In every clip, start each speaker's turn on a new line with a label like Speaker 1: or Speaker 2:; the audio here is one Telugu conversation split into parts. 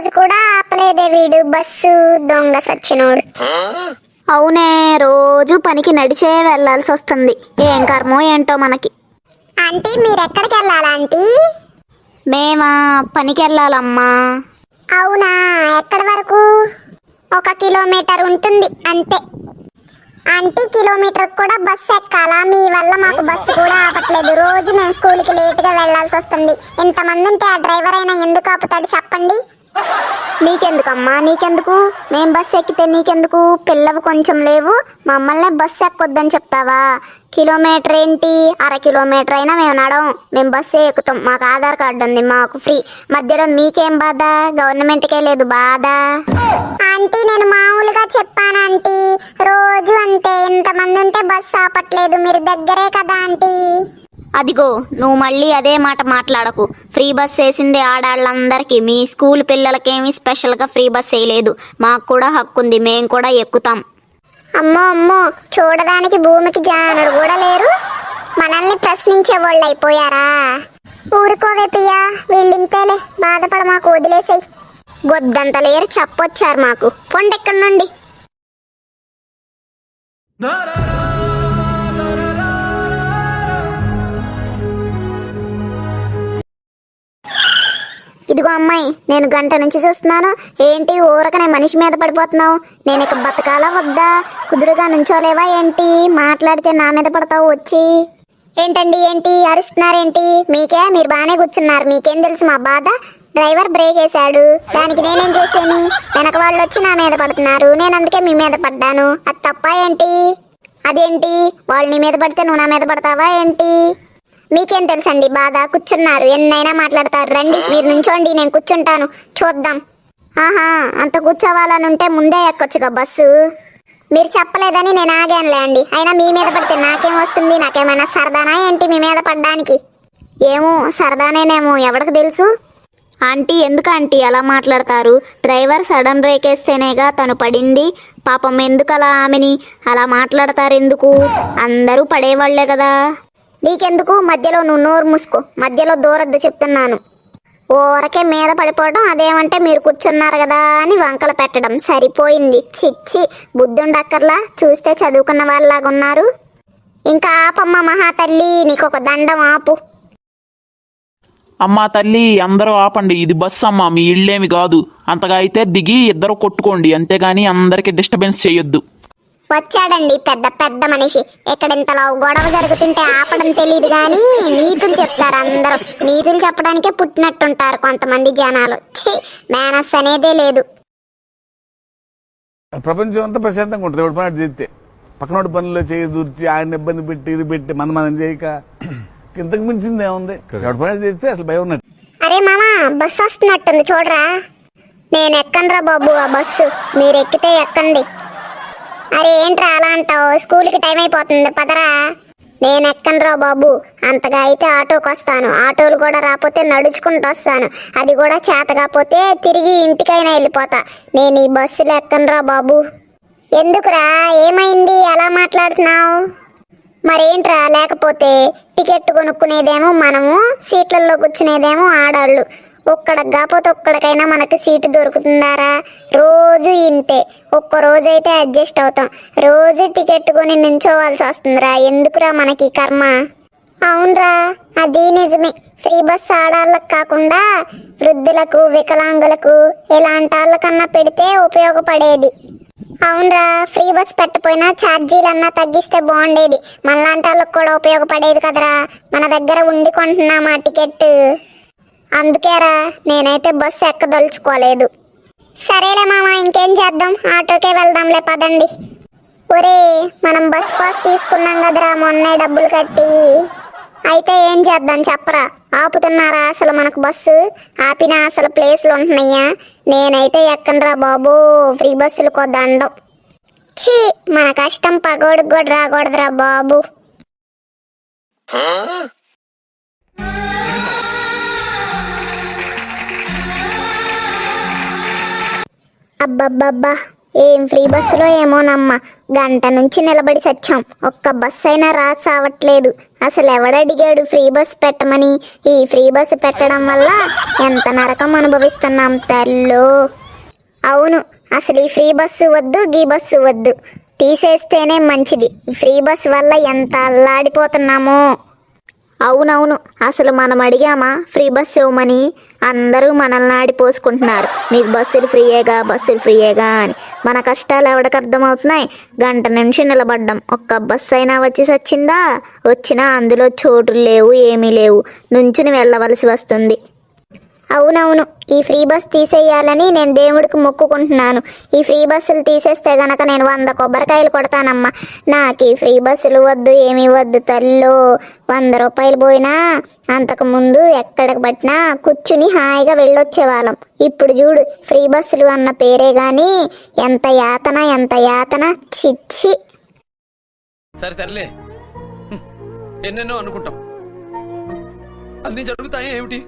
Speaker 1: రోజు కూడా ఆపలేదే వీడు బస్సు దొంగ సచ్చినోడు.
Speaker 2: అవునే రోజు పనికి నడిచే వెళ్ళాల్సి వస్తుంది. ఏం కర్మో ఏంటో మనకి.
Speaker 1: ఆంటీ మీరు ఎక్కడికి వెళ్ళాలా ఆంటీ?
Speaker 2: మేమా? పనికి వెళ్ళాలమ్మా.
Speaker 1: అవునా? ఎక్కడి వరకు? ఒక కిలోమీటర్ ఉంటుంది అంతే. ఆంటీ కిలోమీటర్ కూడా బస్సు ఎక్కాలా? మీ వల్ల మాకు బస్సు కూడా ఆపట్లేదు. రోజు మేము స్కూల్కి లేట్గా వెళ్ళాల్సి వస్తుంది. ఇంతమంది ఉంటే ఆ డ్రైవర్ అయినా ఎందుకు ఆపుతాడు చెప్పండి.
Speaker 2: నీకెందుకమ్మా నీకెందుకు? మేం బస్సు ఎక్కితే నీకెందుకు? పిల్లవు కొంచెం లేవు మమ్మల్ని బస్సు ఎక్కొద్దని చెప్తావా? కిలోమీటర్ ఏంటి? అర కిలోమీటర్ అయినా మేము నడవం. మేము బస్సే ఎక్కుతాం. మాకు ఆధార్ కార్డు ఉంది మాకు ఫ్రీ. మధ్యలో మీకేం బాధ? గవర్నమెంట్కే లేదు బాధ.
Speaker 1: ఆంటీ నేను మామూలుగా చెప్పాను ఆంటీ. రోజు అంతే ఇంతమంది ఉంటే బస్సు ఆపట్లేదు. మీరు దగ్గరే కదా ఆంటీ.
Speaker 2: అదిగో నువ్వు మళ్ళీ అదే మాట మాట్లాడకు. ఫ్రీ బస్ వేసింది ఆడాళ్ళందరికీ. మీ స్కూల్ పిల్లలకేమీ స్పెషల్గా ఫ్రీ బస్ వేయలేదు. మాకు కూడా హక్కు ఉంది మేము కూడా ఎక్కుతాం.
Speaker 1: అమ్మో అమ్మో చూడడానికి భూమికి జానుడు కూడా లేరు. మనల్ని ప్రశ్నించే వాళ్ళు అయిపోయారా? ఊరుకోవే పియ్యా వీళ్ళింతేలే. బాధపడ మాకు వదిలేసేయ్.
Speaker 2: గొద్దంత లేరు చెప్పొచ్చారు మాకు. పొండెక్కడి నుండి? ఇదిగో అమ్మాయి నేను గంట నుంచి చూస్తున్నాను. ఏంటి ఊరకనే మనిషి మీద పడిపోతున్నావు? నేను ఇక బతకాలా వద్దా? కుదురుగా నుంచోలేవా ఏంటి? మాట్లాడితే నా మీద పడతావు వచ్చి.
Speaker 1: ఏంటండి ఏంటి? అరుస్తున్నారేంటి? మీకే? మీరు బాగానే కూర్చున్నారు. మీకేం తెలుసు మా బాధ? డ్రైవర్ బ్రేక్ వేశాడు. దానికి నేనేం చేసేని? వెనక వాళ్ళు వచ్చి నా మీద పడుతున్నారు. నేను అందుకే మీ మీద పడ్డాను. అది తప్ప ఏంటి?
Speaker 2: అదేంటి? వాళ్ళు నీ మీద పడితే నువ్వు నా మీద పడతావా ఏంటి?
Speaker 1: మీకేం తెలుసండి? బాధ కూర్చున్నారు. ఎన్నైనా మాట్లాడతారు. రండి మీరు నుంచోండి నేను కూర్చుంటాను. చూద్దాం.
Speaker 2: ఆహా అంత కూర్చోవాలని ఉంటే ముందే ఎక్కొచ్చుగా బస్సు.
Speaker 1: మీరు చెప్పలేదని నేను ఆగానులే అండి. అయినా మీ మీద పడితే నాకేం వస్తుంది? నాకేమైనా సరదానా ఏంటి మీ మీద పడ్డానికి?
Speaker 2: ఏమో సరదానేనేమో. ఎవరికి తెలుసు? ఆంటీ ఎందుకు ఆంటీ అలా మాట్లాడతారు? డ్రైవర్ సడన్ బ్రేక్ వేస్తేనేగా తను పడింది. పాపం ఎందుకు అలా ఆమెని? అలా మాట్లాడతారు ఎందుకు అందరూ పడేవాళ్ళే కదా.
Speaker 1: నీకెందుకు? మధ్యలో నువ్వు నోరు మూసుకో. మధ్యలో దూరద్దు చెప్తున్నాను.
Speaker 2: ఊరకే మీద పడిపోవడం అదేమంటే మీరు కూర్చున్నారు కదా అని వంకలు పెట్టడం. సరిపోయింది. చిచ్చి. బుద్ధుండక్కర్లా. చూస్తే చదువుకున్న వాళ్ళలాగా ఉన్నారు
Speaker 1: ఇంకా ఆపమ్మ మహాతల్లి నీకు ఒక దండం ఆపు.
Speaker 3: అమ్మా తల్లి అందరూ ఆపండి. ఇది బస్సు అమ్మా మీ ఇళ్ళేమి కాదు. అంతగా అయితే దిగి ఇద్దరు కొట్టుకోండి. అంతేగాని అందరికీ డిస్టర్బెన్స్ చేయొద్దు.
Speaker 1: వచ్చాడండి పెద్ద పెద్ద మనిషి. ఇక్కడ ఇంతలో గొడవ జరుగుతుంటే ఆపడం తెలియదు కానీ నీతులు చెప్తారు అందరూ. నీతులు చెప్పడానికే పుట్టినట్టుంటారు కొంతమంది జనాలు. ఛీ మేనస్ అనేదే లేదు.
Speaker 4: ప్రపంచం అంతా ప్రశాంతంగా ఉంటుంది. ఎవరి పని చేస్తే. పక్కనోడి పనుల్లో చేయి దూర్చి ఆయన ఇబ్బంది పెట్టి ఇది పెట్టి మన మనం చేయక. ఇంతకు మించింది ఏముంది? ఎవరి పని చేస్తే అసలు భయం ఉన్నట్టు.
Speaker 1: అరే మామ బస్సు వస్తున్నట్టుంది చూడరా. నేను ఎక్కనరా బాబు ఆ బస్సు. మీరు ఎక్కితే ఎక్కండి. అరే ఏంట్రా అలా అంటావు? స్కూల్కి టైం అయిపోతుంది పదరా? నేను ఎక్కనరా బాబు? అంతగా అయితే ఆటోకి వస్తాను. ఆటోలు కూడా రాకపోతే నడుచుకుంటూ వస్తాను. అది కూడా చేతకాపోతే తిరిగి ఇంటికైనా వెళ్ళిపోతా. నేను ఈ బస్సులో ఎక్కనరా బాబు? ఎందుకురా? ఏమైంది? ఎలా మాట్లాడుతున్నావు? మరేంట్రా? లేకపోతే టికెట్ కొనుక్కునేదేమో మనము సీట్లలో కూర్చునేదేమో ఆడాళ్ళు. ఒక్కడికి కాకపోతే ఒక్కడికైనా మనకి సీటు దొరుకుతుందారా? రోజు ఇంతే. ఒక్క రోజైతే అడ్జస్ట్ అవుతాం. రోజు టికెట్ కొని నించోవాల్సి వస్తుందిరా. ఎందుకురా మనకి కర్మ? అవునరా అది నిజమే. ఫ్రీ బస్ ఆడాళ్ళకు కాకుండా వృద్ధులకు వికలాంగులకు ఇలాంటి వాళ్ళకన్నా పెడితే ఉపయోగపడేది. అవునరా ఫ్రీ బస్ పెట్టపోయినా ఛార్జీలన్నా తగ్గిస్తే బాగుండేది. మనలాంటి వాళ్ళకి కూడా ఉపయోగపడేది కదరా. మన దగ్గర ఉండి కొంటున్నామా టికెట్ అందుకేరా నేనైతే బస్సు ఎక్కదలుచుకోలేదు. సరేలే మామ ఇంకేం చేద్దాం? ఆటోకే వెళ్దాంలే పదండి. ఒరే మనం బస్ పాస్ తీసుకున్నాం కదరా మొన్నే డబ్బులు కట్టి. అయితే ఏం చేద్దాం చెప్పరా? ఆపుతున్నారా అసలు మనకు బస్సు? ఆపిన అసలు ప్లేస్లు ఉంటున్నాయా? నేనైతే ఎక్కనరా బాబు ఫ్రీ బస్సులు కొద్దండం ఛీ మన కష్టం పగోడికి కూడా రాకూడదురా బాబు. అబ్బబ్బబ్బా ఏం ఫ్రీ బస్సులో ఏమోనమ్మా గంట నుంచి నిలబడి చచ్చాం. ఒక్క బస్ అయినా రా చావట్లేదు. అసలు ఎవడడిగాడు ఫ్రీ బస్ పెట్టమని? ఈ ఫ్రీ బస్సు పెట్టడం వల్ల ఎంత నరకం అనుభవిస్తున్నాం తల్లో. అవును అసలు ఈ ఫ్రీ బస్సు వద్దు గీ బస్సు వద్దు. తీసేస్తేనే మంచిది. ఫ్రీ బస్ వల్ల ఎంత అల్లాడిపోతున్నామో. అవునవును అసలు మనం అడిగామా? ఫ్రీ బస్ ఇవ్వమని? అందరూ మనల్ని ఆడిపోసుకుంటున్నారు మీకు బస్సులు ఫ్రీయేగా బస్సులు ఫ్రీయేగా అని. మన కష్టాలు ఎవడికి అర్థమవుతున్నాయి? గంట నుంచి నిలబడ్డం. ఒక్క బస్సు అయినా వచ్చి సచ్చిందా? వచ్చినా అందులో చోటులు లేవు ఏమీ లేవు. నుంచుని వెళ్ళవలసి వస్తుంది. అవునవును ఈ ఫ్రీ బస్ తీసేయాలని నేను దేవుడికి మొక్కుకుంటున్నాను. ఈ ఫ్రీ బస్సులు తీసేస్తే గనక నేను వంద కొబ్బరికాయలు కొడతానమ్మా. నాకు ఈ ఫ్రీ బస్సులు వద్దు ఏమీ వద్దు తల్లో. వంద రూపాయలు పోయినా అంతకు ముందు ఎక్కడికి పట్టినా కూర్చుని హాయిగా వెళ్ళొచ్చేవాళ్ళం. ఇప్పుడు చూడు ఫ్రీ బస్సులు అన్న పేరే గాని ఎంత యాతన ఎంత యాతన. చిచ్చి.
Speaker 5: సరే తరలే ఎన్నెన్నో అనుకుంటాం. అన్ని జరుగుతాయి ఏమిటి?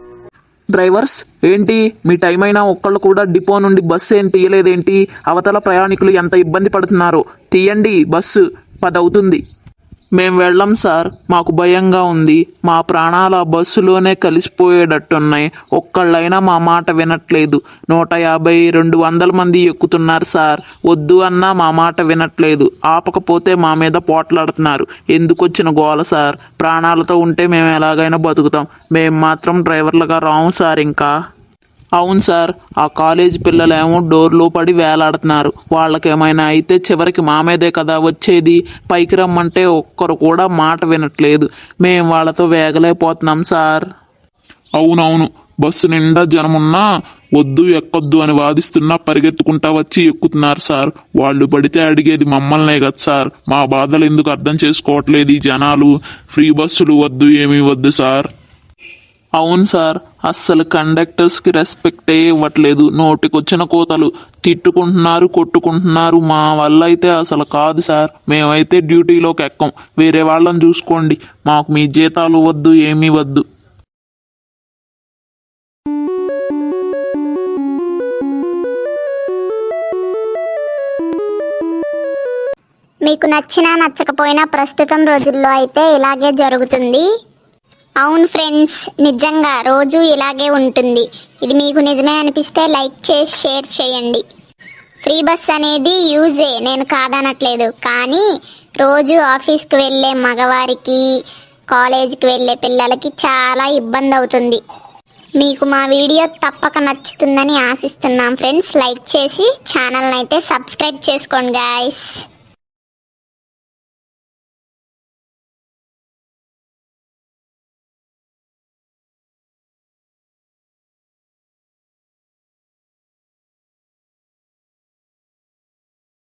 Speaker 3: డ్రైవర్స్? ఏంటి? మీ టైం అయినా ఒక్కళ్ళు కూడా డిపో నుండి బస్సు ఏం తీయలేదేంటి? అవతల ప్రయాణికులు ఎంత ఇబ్బంది పడుతున్నారో? తీయండి బస్సు. పదవుతుంది. మేం వెళ్ళం సార్. మాకు భయంగా ఉంది. మా ప్రాణాలు ఆ బస్సులోనే కలిసిపోయేటట్టున్నాయి. ఒక్కళ్ళైనా మా మాట వినట్లేదు. నూట యాభై రెండు వందల మంది ఎక్కుతున్నారు సార్. వద్దు అన్నా మా మాట వినట్లేదు. ఆపకపోతే మా మీద పోట్లాడుతున్నారు. ఎందుకు వచ్చిన గోల సార్? ప్రాణాలతో ఉంటే మేము ఎలాగైనా బతుకుతాం. మేము మాత్రం డ్రైవర్లుగా రాము సార్ ఇంకా. అవును సార్ ఆ కాలేజ్ పిల్లలేమో డోర్లో పడి వేలాడుతున్నారు. వాళ్ళకేమైనా అయితే చివరికి మా మీదే కదా వచ్చేది? పైకి రమ్మంటే ఒక్కరు కూడా మాట వినట్లేదు. మేము వాళ్ళతో వేగలేకపోతున్నాం సార్.
Speaker 6: అవునవును. బస్సు నిండా జనమున్నా వద్దు ఎక్కొద్దు అని వాదిస్తున్నా పరిగెత్తుకుంటా వచ్చి ఎక్కుతున్నారు సార్. వాళ్ళు పడితే అడిగేది మమ్మల్నే కదా సార్. మా బాధలు ఎందుకు అర్థం చేసుకోవట్లేదు ఈ జనాలు. ఫ్రీ బస్సులు వద్దు ఏమీ వద్దు సార్.
Speaker 3: అవును సార్ అస్సలు కండక్టర్స్కి రెస్పెక్టే ఇవ్వట్లేదు. నోటికొచ్చిన కోతలు తిట్టుకుంటున్నారు కొట్టుకుంటున్నారు. మా వల్ల అయితే అసలు కాదు సార్. మేమైతే డ్యూటీలోకి ఎక్కం. వేరే వాళ్ళని చూసుకోండి. మాకు మీ జీతాలు వద్దు ఏమీ వద్దు.
Speaker 1: మీకు నచ్చినా నచ్చకపోయినా ప్రస్తుతం రోజుల్లో అయితే ఇలాగే జరుగుతుంది. అవును ఫ్రెండ్స్ నిజంగా రోజు ఇలాగే ఉంటుంది. ఇది మీకు నిజమే అనిపిస్తే లైక్ చేసి షేర్ చేయండి. ఫ్రీ బస్ అనేది యూజే నేను కాదనట్లేదు. కానీ రోజు ఆఫీస్కి వెళ్ళే మగవారికి కాలేజీకి వెళ్ళే పిల్లలకి చాలా ఇబ్బంది అవుతుంది. మీకు మా వీడియో తప్పక నచ్చుతుందని ఆశిస్తున్నాం ఫ్రెండ్స్. లైక్ చేసి ఛానల్ని అయితే సబ్స్క్రైబ్ చేసుకోండి గాయస్.